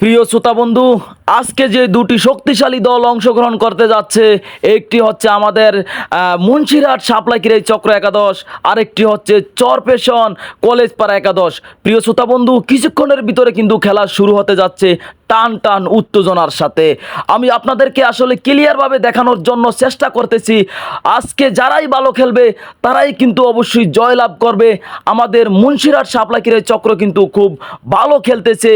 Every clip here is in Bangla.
প্রিয় শ্রোতা বন্ধু, আজকে যে দুটি শক্তিশালী দল অংশগ্রহণ করতে যাচ্ছে, একটি হচ্ছে আমাদের মুন্সিরহাট সাপ্লাইকির এই চক্র একাদশ, আরেকটি হচ্ছে চরপেশন কলেজ পাড়া একাদশ। প্রিয় শ্রোতা বন্ধু, কিছুক্ষণের ভিতরে কিন্তু খেলা শুরু হতে যাচ্ছে। টান টান উত্তেজনার সাথে। আমি আপনাদেরকে আসলে ক্লিয়ারভাবে দেখানোর জন্য চেষ্টা করতেছি। আজকে যারাই ভালো খেলবে, তারাই কিন্তু অবশ্যই জয়লাভ করবে। আমাদের মুন্সিরহাট সাপ্লাইকির চক্র কিন্তু খুব ভালো খেলতেছে।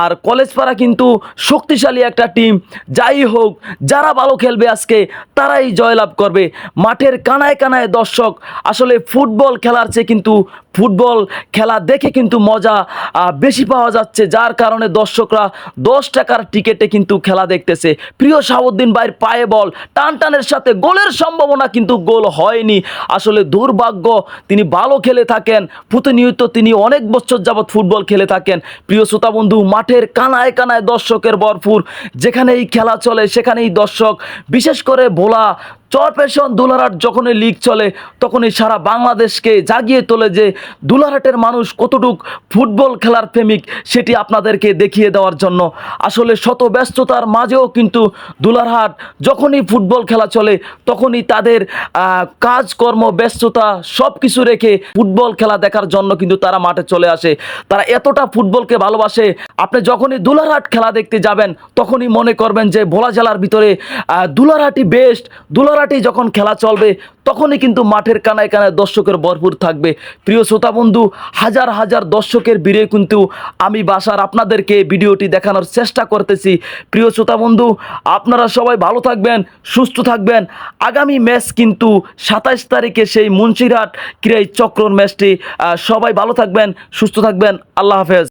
আর কলেজপাড়া কিন্তু শক্তিশালী একটা টিম যাই হোক, যারা ভালো খেলবে আজকে, তারাই জয়লাভ করবে। মাঠের কানায় কানায় দর্শক, আসলে ফুটবল খেলার চেয়ে কিন্তু ফুটবল খেলা দেখে কিন্তু মজা বেশি পাওয়া যাচ্ছে। যার কারণে দর্শকরা দশ টাকার টিকেটে কিন্তু খেলা দেখতেছে। প্রিয় শাহাবুদ্দিন ভাইয়ের পায়ে বল টান টানের সাথে গোলের সম্ভাবনা কিন্তু গোল হয়নি। আসলে দুর্ভাগ্য, তিনি ভালো খেলে থাকেন। প্রতিনিয়ত তিনি অনেক বছর যাবৎ ফুটবল খেলে থাকেন। প্রিয় শ্রোতা বন্ধু, মাঠের কানায় কানায় দর্শকের ভরপুর। যেখানেই খেলা চলে, সেখানেই দর্শক, বিশেষ করে ভোলা চরপেশন দুলারহাট যখনই লিগ চলে তখনই সারা বাংলাদেশকে জাগিয়ে তোলে যে দুলারহাটের মানুষ কতটুক ফুটবল খেলার প্রেমিক, সেটি আপনাদেরকে দেখিয়ে দেওয়ার জন্য। আসলে শত ব্যস্ততার মাঝেও কিন্তু দুলারহাট যখনই ফুটবল খেলা চলে, তখনই তাদের কাজকর্ম, ব্যস্ততা সব কিছু রেখে ফুটবল খেলা দেখার জন্য কিন্তু তারা মাঠে চলে আসে। তারা এতটা ফুটবলকে ভালোবাসে, আপনি যখনই দুলারহাট খেলা দেখতে যাবেন, তখনই মনে করবেন যে ভোলা জেলার ভিতরে দুলারহাটই বেস্ট দুলারহাটি যখন খেলা চলবে, তখনই কিন্তু মাঠের কানায় কানায় দর্শকের ভরপুর থাকবে। প্রিয় শ্রোতা বন্ধু, হাজার হাজার দর্শকের ভিড়ে কিন্তু আমি বাসার আপনাদেরকে ভিডিওটি দেখানোর চেষ্টা করতেছি। প্রিয় শ্রোতা বন্ধু, আপনারা সবাই ভালো থাকবেন, সুস্থ থাকবেন। আগামী ম্যাচ কিন্তু সাতাইশ তারিখে সেই মুন্সিরহাট ক্রীড়াই চক্রর ম্যাচটি সবাই ভালো থাকবেন, সুস্থ থাকবেন। আল্লাহ হাফেজ।